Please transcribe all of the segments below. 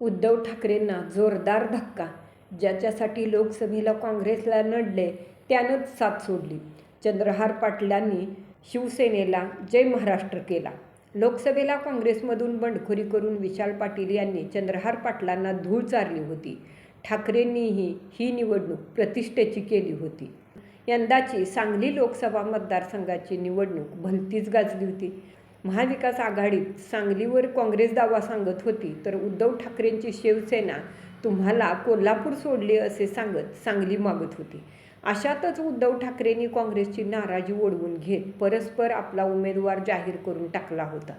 उद्धव ठाकरेंना जोरदार धक्का. ज्याच्यासाठी लोकसभेला काँग्रेसला नडले त्यानंच साथ सोडली. चंद्रहार पाटलांनी शिवसेनेला जय महाराष्ट्र केला. लोकसभेला काँग्रेसमधून बंडखोरी करून विशाल पाटील यांनी चंद्रहार पाटलांना धूळ चारली होती. ठाकरेंनीही ही निवडणूक प्रतिष्ठेची केली होती. यंदाची सांगली लोकसभा मतदारसंघाची निवडणूक भलतीच गाजली होती. महाविकास आघाडीत सांगलीवर काँग्रेस दावा सांगत होती तर उद्धव ठाकरेंची शिवसेना तुम्हाला कोल्हापूर सोडले असे सांगत सांगली मागत होती. अशातच उद्धव ठाकरेंनी काँग्रेसची नाराजी ओढवून घेत परस्पर आपला उमेदवार जाहीर करून टाकला होता.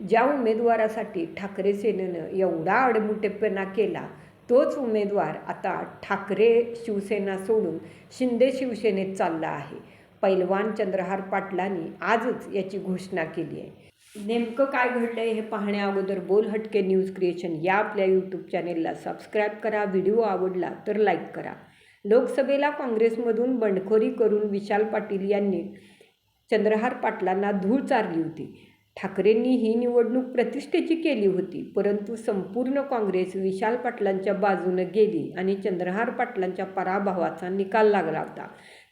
ज्या उमेदवारासाठी ठाकरे सेनेनं एवढा आडमुठेपणा केला तोच उमेदवार आता ठाकरे शिवसेना सोडून शिंदे शिवसेनेत चालला आहे. पैलवान चंद्रहार पाटलांनी आजच याची घोषणा केली आहे. नेमकं काय घडलं आहे हे पाहण्या अगोदर बोल हटके न्यूज क्रिएशन या आपल्या यूट्यूब चॅनेलला सबस्क्राईब करा व्हिडिओ आवडला तर लाईक करा. लोकसभेला काँग्रेसमधून बंडखोरी करून विशाल पाटील यांनी चंद्रहार पाटलांना धूळ चारली होती. ठाकरेंनी ही निवडणूक प्रतिष्ठेची केली होती परंतु संपूर्ण काँग्रेस विशाल पाटलांच्या बाजूनं गेली आणि चंद्रहार पाटलांच्या पराभवाचा निकाल लागला होता.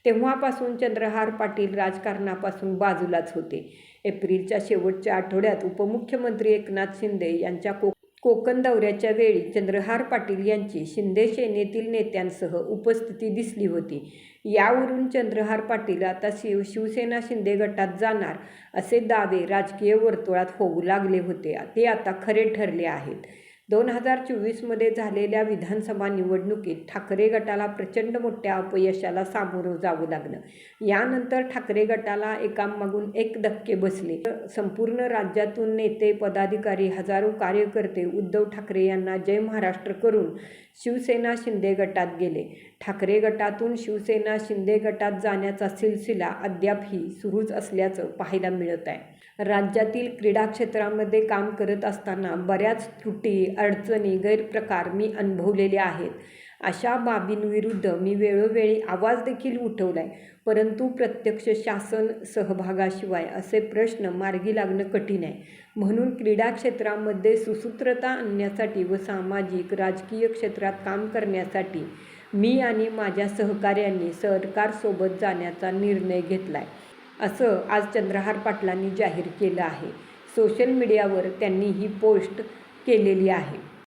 तेव्हापासून चंद्रहार पाटील राजकारणापासून बाजूलाच होते. एप्रिलच्या शेवटच्या आठवड्यात उपमुख्यमंत्री एकनाथ शिंदे यांच्या को कोकण दौऱ्याच्या वेळी चंद्रहार पाटील यांची शिंदे सेनेतील नेत्यांसह उपस्थिती दिसली होती. यावरून चंद्रहार पाटील आता शिव शिवसेना शिंदे गटात जाणार असे दावे राजकीय वर्तुळात होऊ लागले होते. ते आता खरे ठरले आहेत. दोन हजार चोवीसमध्ये झालेल्या विधानसभा निवडणुकीत ठाकरे गटाला प्रचंड मोठ्या अपयशाला सामोरं जावं लागलं. यानंतर ठाकरे गटाला एकामागून एक धक्के बसले. संपूर्ण राज्यातून नेते पदाधिकारी हजारो कार्यकर्ते उद्धव ठाकरे यांना जय महाराष्ट्र करून शिवसेना शिंदे गटात गेले. ठाकरे गटातून शिवसेना शिंदे गटात जाण्याचा सिलसिला अद्यापही सुरूच असल्याचं पाहायला मिळत आहे राज्यातील क्रीडा क्षेत्रामध्ये काम करत असताना बऱ्याच त्रुटी अडचणी गैरप्रकार मी अनुभवलेले आहेत. अशा बाबींविरुद्ध मी वेळोवेळी आवाज देखील उठवला आहे परंतु प्रत्यक्ष शासन सहभागाशिवाय असे प्रश्न मार्गी लागणं कठीण आहे. म्हणून क्रीडा क्षेत्रामध्ये सुसूत्रता आणण्यासाठी व सामाजिक राजकीय क्षेत्रात काम करण्यासाठी मी आणि माझ्या सहकाऱ्यांनी सरकारसोबत जाण्याचा निर्णय घेतला आहे असं आज चंद्रहार पाटलांनी जाहीर केलं आहे. सोशल मीडियावर त्यांनी ही पोस्ट केलेली आहे.